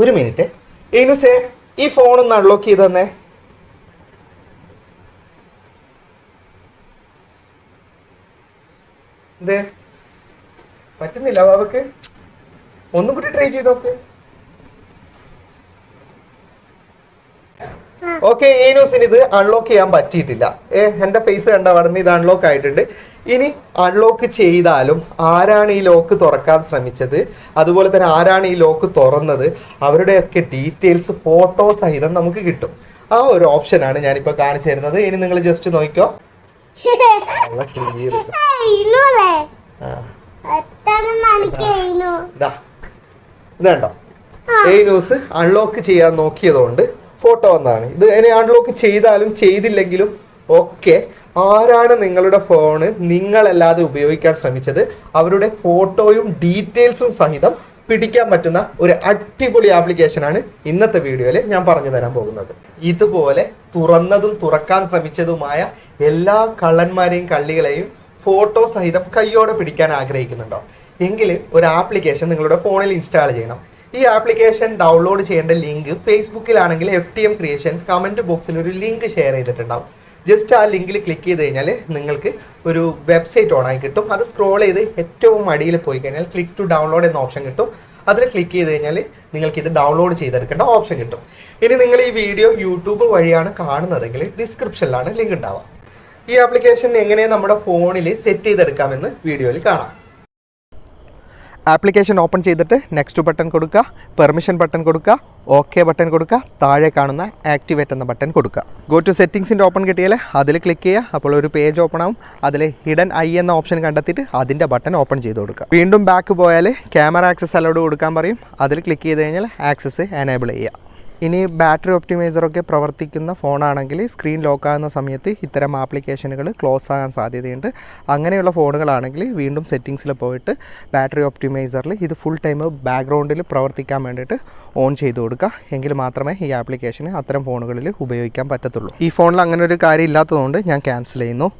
ഒരു മിനിറ്റ്. ഏനുസേ ഈ ഫോൺ ഒന്ന് അൺലോക്ക് ചെയ്ത് തന്നെ. എന്തേ? പറ്റുന്നില്ല ബാബക്ക് ഒന്നും കൂടി ട്രൈ ചെയ്ത് നോക്ക്. ഓക്കെ ഏനോസിന് ഇത് അൺലോക്ക് ചെയ്യാൻ പറ്റിയിട്ടില്ല. ഏ എന്റെ ഫേസ് കണ്ട? ഉടനെ ഇത് അൺലോക്ക് ആയിട്ടുണ്ട്. ഇനി അൺലോക്ക് ചെയ്താലും ആരാണ് ഈ ലോക്ക് തുറക്കാൻ ശ്രമിച്ചത്? അതുപോലെ തന്നെ ആരാണ് ഈ ലോക്ക് തുറന്നത്? അവരുടെയൊക്കെ ഡീറ്റെയിൽസ് ഫോട്ടോ സഹിതം നമുക്ക് കിട്ടും. ആ ഒരു ഓപ്ഷനാണ് ഞാനിപ്പോൾ കാണിച്ചു തരുന്നത്. ഇനി നിങ്ങൾ ജസ്റ്റ് നോക്കിക്കോ. നല്ല clear. ഇന്നൂലേ ആ, എത്ര മണിക്ക് ഇന്നു. ഇതാ. കണ്ടോ? ഈ ന്യൂസ് അൺലോക്ക് ചെയ്യാൻ നോക്കിയതുകൊണ്ട് ഫോട്ടോ വന്നതാണ്. ഇത് ഇനി അൺലോക്ക് ചെയ്താലും ചെയ്തില്ലെങ്കിലും ഒക്കെ ആരാണ് നിങ്ങളുടെ ഫോണ് നിങ്ങളല്ലാതെ ഉപയോഗിക്കാൻ ശ്രമിച്ചത്? അവരുടെ ഫോട്ടോയും ഡീറ്റെയിൽസും സഹിതം പിടിക്കാൻ പറ്റുന്ന ഒരു അടിപൊളി ആപ്ലിക്കേഷനാണ് ഇന്നത്തെ വീഡിയോയിൽ ഞാൻ പറഞ്ഞു തരാൻ പോകുന്നത്. ഇതുപോലെ തുറന്നതും തുറക്കാൻ ശ്രമിച്ചതുമായ എല്ലാ കള്ളന്മാരെയും കള്ളികളെയും ഫോട്ടോ സഹിതം കയ്യോടെ പിടിക്കാൻ ആഗ്രഹിക്കുന്നുണ്ടോ? എങ്കിൽ ഒരു ആപ്ലിക്കേഷൻ നിങ്ങളുടെ ഫോണിൽ ഇൻസ്റ്റാൾ ചെയ്യണം. ഈ ആപ്ലിക്കേഷൻ ഡൗൺലോഡ് ചെയ്യേണ്ട link ഫേസ്ബുക്കിലാണെങ്കിൽ F T M creation comment ബോക്സിൽ ഒരു ലിങ്ക് ഷെയർ ചെയ്തിട്ടുണ്ടാവും. ജസ്റ്റ് ആ ലിങ്കിൽ ക്ലിക്ക് ചെയ്ത് കഴിഞ്ഞാൽ നിങ്ങൾക്ക് ഒരു വെബ്സൈറ്റ് ഓണായി കിട്ടും. അത് സ്ക്രോൾ ചെയ്ത് ഏറ്റവും അടിയിൽ പോയി കഴിഞ്ഞാൽ ക്ലിക്ക് ടു ഡൗൺലോഡ് എന്ന ഓപ്ഷൻ കിട്ടും. അതിൽ ക്ലിക്ക് ചെയ്ത് കഴിഞ്ഞാൽ നിങ്ങൾക്ക് ഇത് ഡൗൺലോഡ് ചെയ്തെടുക്കേണ്ട ഓപ്ഷൻ കിട്ടും. ഇനി നിങ്ങൾ ഈ വീഡിയോ യൂട്യൂബ് വഴിയാണ് കാണുന്നതെങ്കിൽ ഡിസ്ക്രിപ്ഷനിലാണ് ലിങ്ക് ഉണ്ടാവുക. ഈ ആപ്ലിക്കേഷൻ എങ്ങനെ നമ്മുടെ ഫോണിൽ സെറ്റ് ചെയ്തെടുക്കാമെന്ന് വീഡിയോയിൽ കാണാം. ആപ്ലിക്കേഷൻ ഓപ്പൺ ചെയ്തിട്ട് നെക്സ്റ്റ് ബട്ടൺ കൊടുക്കുക പെർമിഷൻ ബട്ടൺ കൊടുക്കുക ഓക്കെ ബട്ടൺ കൊടുക്കുക താഴെ കാണുന്ന ആക്ടിവേറ്റ് എന്ന ബട്ടൺ കൊടുക്കുക. ഗോ ടു സെറ്റിംഗ്സിന്റെ ഓപ്പൺ കിട്ടിയാൽ അതിൽ ക്ലിക്ക് ചെയ്യുക അപ്പോൾ ഒരു പേജ് ഓപ്പൺ ആവും. അതിൽ ഹിഡൻ ഐ എന്ന ഓപ്ഷൻ കണ്ടെത്തിയിട്ട് അതിന്റെ ബട്ടൺ ഓപ്പൺ ചെയ്ത് കൊടുക്കുക. വീണ്ടും ബാക്ക് പോയാൽ ക്യാമറ ആക്സസ് അലോഡ് കൊടുക്കാൻ പറയും. അതിൽ ക്ലിക്ക് ചെയ്ത് കഴിഞ്ഞാൽ ആക്സസ് എനേബിൾ ചെയ്യുക. ഇനി ബാറ്ററി ഒപ്റ്റിമൈസറൊക്കെ പ്രവർത്തിക്കുന്ന ഫോണാണെങ്കിൽ സ്ക്രീൻ ലോക്കാകുന്ന സമയത്ത് ഇത്തരം ആപ്ലിക്കേഷനുകൾ ക്ലോസ് ആകാൻ സാധ്യതയുണ്ട്. അങ്ങനെയുള്ള ഫോണുകളാണെങ്കിൽ വീണ്ടും സെറ്റിങ്സിൽ പോയിട്ട് ബാറ്ററി ഒപ്റ്റിമൈസറിൽ ഇത് ഫുൾ ടൈം ബാക്ക്ഗ്രൗണ്ടിൽ പ്രവർത്തിക്കാൻ വേണ്ടിയിട്ട് ഓൺ ചെയ്ത് കൊടുക്കുക. എങ്കിൽ മാത്രമേ ഈ ആപ്ലിക്കേഷന് അത്തരം ഫോണുകളിൽ ഉപയോഗിക്കാൻ പറ്റത്തുള്ളൂ. ഈ ഫോണിൽ അങ്ങനെ ഒരു കാര്യം ഇല്ലാത്തതുകൊണ്ട് ഞാൻ ക്യാൻസൽ ചെയ്യുന്നു.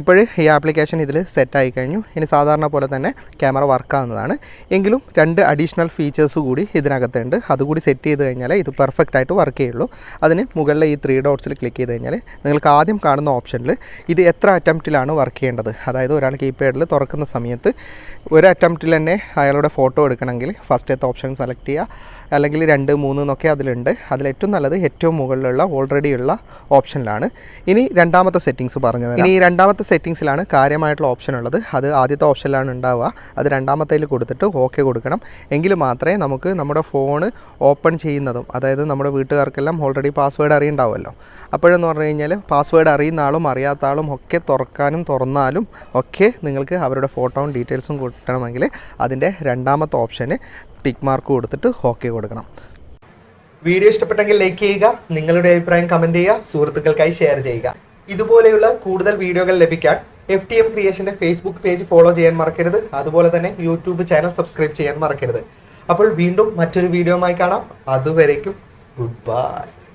ഇപ്പോൾ ഈ ആപ്ലിക്കേഷൻ ഇതിൽ സെറ്റായി കഴിഞ്ഞു. ഇനി സാധാരണ പോലെ തന്നെ ക്യാമറ വർക്കാവുന്നതാണ് എങ്കിലും രണ്ട് അഡീഷണൽ ഫീച്ചേഴ്സ് കൂടി ഇതിനകത്തുണ്ട്. അതുകൂടി സെറ്റ് ചെയ്ത് കഴിഞ്ഞാൽ ഇത് പെർഫെക്റ്റ് ആയിട്ട് വർക്ക് ചെയ്യുള്ളൂ. അതിന് മുകളിലെ ഈ ത്രീ ഡോട്ട്സിൽ ക്ലിക്ക് ചെയ്ത് കഴിഞ്ഞാൽ നിങ്ങൾക്ക് ആദ്യം കാണുന്ന ഓപ്ഷനിൽ ഇത് എത്ര അറ്റംപ്റ്റിലാണ് വർക്ക് ചെയ്യേണ്ടത്. അതായത് ഒരാൾ കീപാഡിൽ തുറക്കുന്ന സമയത്ത് ഒരു അറ്റംപ്റ്റിൽ തന്നെ അയാളുടെ ഫോട്ടോ എടുക്കണമെങ്കിൽ ഫസ്റ്റത്തെ ഓപ്ഷൻ സെലക്ട് ചെയ്യുക. അല്ലെങ്കിൽ രണ്ട് മൂന്ന് എന്നൊക്കെ അതിലുണ്ട്. അതിൽ ഏറ്റവും നല്ലത് ഏറ്റവും മുകളിലുള്ള ഓൾറെഡി ഉള്ള ഓപ്ഷനിലാണ്. ഇനി രണ്ടാമത്തെ സെറ്റിങ്സ് പറഞ്ഞത് ഇനി രണ്ടാമത്തെ സെറ്റിങ്സിലാണ് കാര്യമായിട്ടുള്ള ഓപ്ഷൻ ഉള്ളത്. അത് ആദ്യത്തെ ഓപ്ഷനിലാണ് ഉണ്ടാവുക. അത് രണ്ടാമത്തേൽ കൊടുത്തിട്ട് ഓക്കെ കൊടുക്കണം. എങ്കിൽ മാത്രമേ നമുക്ക് നമ്മുടെ ഫോൺ ഓപ്പൺ ചെയ്യുന്നതും അതായത് നമ്മുടെ വീട്ടുകാർക്കെല്ലാം ഓൾറെഡി പാസ്വേഡ് അറിയുണ്ടാവുമല്ലോ. അപ്പോഴെന്ന് പറഞ്ഞു കഴിഞ്ഞാൽ പാസ്വേഡ് അറിയുന്ന ആളും അറിയാത്ത ആളും ഒക്കെ തുറക്കാനും തുറന്നാലും ഒക്കെ നിങ്ങൾക്ക് അവരുടെ ഫോട്ടോയും ഡീറ്റെയിൽസും കിട്ടണമെങ്കിൽ അതിന്റെ രണ്ടാമത്തെ ഓപ്ഷന് ടിക്ക് മാർക്ക് കൊടുത്തിട്ട് ഓക്കെ കൊടുക്കണം. വീഡിയോ ഇഷ്ടപ്പെട്ടെങ്കിൽ ലൈക്ക് ചെയ്യുക നിങ്ങളുടെ അഭിപ്രായം കമന്റ് ചെയ്യുക സുഹൃത്തുക്കൾക്കായി ഷെയർ ചെയ്യുക. ഇതുപോലെയുള്ള കൂടുതൽ വീഡിയോകൾ ലഭിക്കാൻ എഫ് ടി എം ക്രിയേഷന്റെ ഫേസ്ബുക്ക് പേജ് ഫോളോ ചെയ്യാൻ മറക്കരുത്. അതുപോലെ തന്നെ യൂട്യൂബ് ചാനൽ സബ്സ്ക്രൈബ് ചെയ്യാൻ മറക്കരുത്. അപ്പോൾ വീണ്ടും മറ്റൊരു വീഡിയോയുമായി കാണാം. അതുവരേക്കും ഗുഡ് ബൈ